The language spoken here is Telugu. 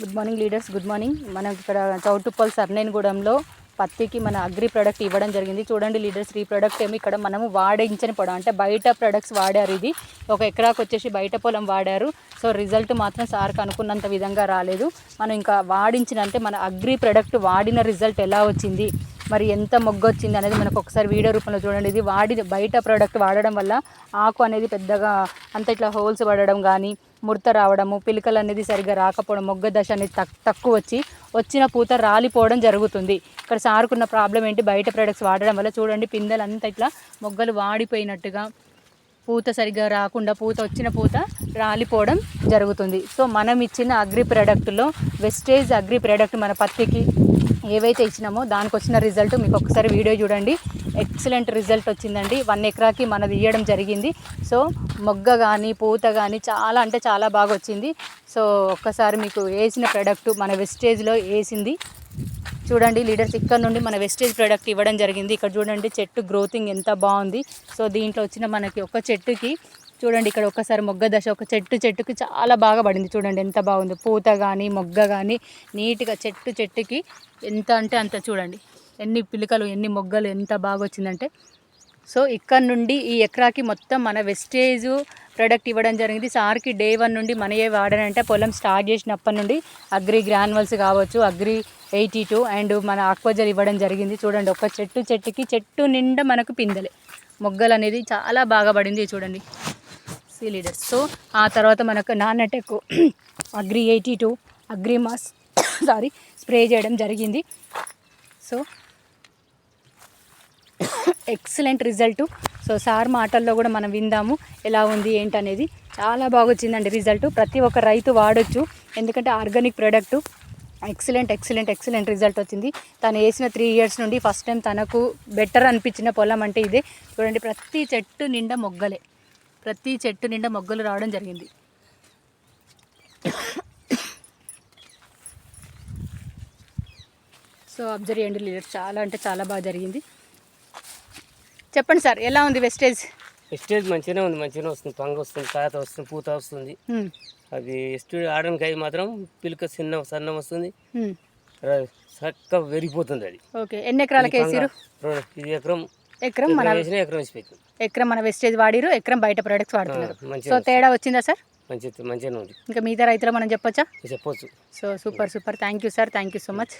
Good morning leaders good morning మనం ఇక్కడ చౌటుప్పల్ సర్నేనిగూడెంలో పత్తికి మన అగ్రి ప్రోడక్ట్ ఇవ్వడం జరిగింది. చూడండి లీడర్స్ ఈ ప్రోడక్ట్ ఏమి ఇక్కడ మనము వాడించని పొడం అంటే బయట ప్రొడక్ట్స్ వాడారు ఇది. ఒక ఎకరాకు వచ్చేసి బయట పొలం వాడారు. సో రిజల్ట్ మాత్రం సార్కి అనుకున్నంత విధంగా రాలేదు. మనం ఇంకా వాడించిన అంటే మన అగ్రి ప్రొడక్ట్ వాడిన రిజల్ట్ ఎలా వచ్చింది? మరి ఎంత మొగ్గ వచ్చింది అనేది మనకు ఒకసారి వీడియో రూపంలో చూడండి. ఇది వాడి బయట ప్రోడక్ట్ వాడడం వల్ల ఆకు అనేది పెద్దగా అంత ఇట్లా హోల్స్ పడడం కానీ ముడత రావడము పిలకలు అనేది సరిగ్గా రాకపోవడం మొగ్గ దశ అనేది తక్ తక్కువ వచ్చి వచ్చిన పూత రాలిపోవడం జరుగుతుంది. ఇక్కడ సారుకున్న ప్రాబ్లం ఏంటి? బయట ప్రొడక్ట్స్ వాడడం వల్ల చూడండి పిందెలు అంతా ఇట్లా మొగ్గలు వాడిపోయినట్టుగా పూత సరిగ్గా రాకుండా పూత వచ్చిన పూత రాలిపోవడం జరుగుతుంది. సో మనం ఇచ్చిన అగ్రి ప్రోడక్ట్లో వెస్టేజ్ అగ్రి ప్రోడక్ట్ మన పత్తికి ఏవైతే ఇచ్చినామో దానికి వచ్చిన రిజల్ట్ మీకు ఒకసారి వీడియో చూడండి. ఎక్సలెంట్ రిజల్ట్ వచ్చిందండి. వన్ ఎకరాకి మనది ఇవ్వడం జరిగింది. సో మొగ్గ కానీ పూత కానీ చాలా అంటే చాలా బాగా వచ్చింది. సో ఒక్కసారి మీకు వేసిన ప్రోడక్ట్ మన వెస్టేజ్లో వేసింది. చూడండి లీడర్స్ ఇక్కడ నుండి మన వెస్టేజ్ ప్రోడక్ట్ ఇవ్వడం జరిగింది. ఇక్కడ చూడండి చెట్టు గ్రోతింగ్ ఎంత బాగుంది. సో దీంట్లో వచ్చిన మనకి ఒక చెట్టుకి చూడండి ఇక్కడ ఒక్కసారి మొగ్గ దశ ఒక చెట్టు చెట్టుకి చాలా బాగా పడింది చూడండి ఎంత బాగుందో. పూత కానీ మొగ్గ కానీ నీట్గా చెట్టు చెట్టుకి ఎంత అంటే అంత చూడండి. ఎన్ని పిలకలు ఎన్ని మొగ్గలు ఎంత బాగా వచ్చిందంటే. సో ఇక్కడ నుండి ఈ ఎకరాకి మొత్తం మన వెస్టేజ్ ప్రోడక్ట్ ఇవ్వడం జరిగింది. సార్కి డే వన్ నుండి మనయే వాడానంటే పొలం స్టార్ట్ చేసినప్పటి నుండి అగ్రి గ్రానువల్స్ కావచ్చు అగ్రి ఎయిటీ టూ అండ్ మన ఆక్వజల్ ఇవ్వడం జరిగింది. చూడండి ఒక చెట్టు చెట్టుకి చెట్టు నిండా మనకు పిందెలే. మొగ్గలు అనేది చాలా బాగా పడింది చూడండి. See leaders. సో ఆ తర్వాత మనకు nanotech agri eighty two agri mass sorry spray చేయడం జరిగింది. So excellent result. So sir మాటల్లో కూడా మనం విందాము ఎలా ఉంది ఏంటనేది. చాలా బాగా వచ్చిందండి రిజల్ట్. ప్రతి ఒక్క రైతు వాడొచ్చు. ఎందుకంటే organic product. Excellent excellent excellent result వచ్చింది. తను వేసిన త్రీ ఇయర్స్ నుండి ఫస్ట్ టైం తనకు బెటర్ అనిపించిన పొలం అంటే ఇదే. చూడండి ప్రతి చెట్టు నిండా మొగ్గలే. ప్రతి చెట్టు నిండా మొగ్గలు రావడం జరిగింది. సో అబ్జర్వ్ చేయండి లీడర్. చాలా అంటే చాలా బాగా జరిగింది. చెప్పండి సార్ ఎలా ఉంది వెస్టేజ్ స్టేజ్ మంచిగానే ఉంది మంచిగానే వస్తుంది. పంగ వస్తుంది కాత వస్తుంది పూత వస్తుంది. అది స్టేజ్ ఆడడానికి అయి మాత్రం పిలక చిన్న సన్నం వస్తుంది. చక్కగా వెరిగిపోతుంది అది. ఓకే ఎన్ని ఎకరాలకి వేసిరు ఇది ఎకరం ఎకరం మన ఎకరం మన వెస్టేజ్ వాడిరు ఎకరం బయట ప్రొడక్ట్స్ వాడుతున్నారు. సో మంచిగా తేడా వచ్చిందా సార్? మంచి మంచిగానే ఉంది. ఇంకా మిగతా రైతులు మనం చెప్పొచ్చా? చెప్పొచ్చు. So super super. Thank you sir thank you so much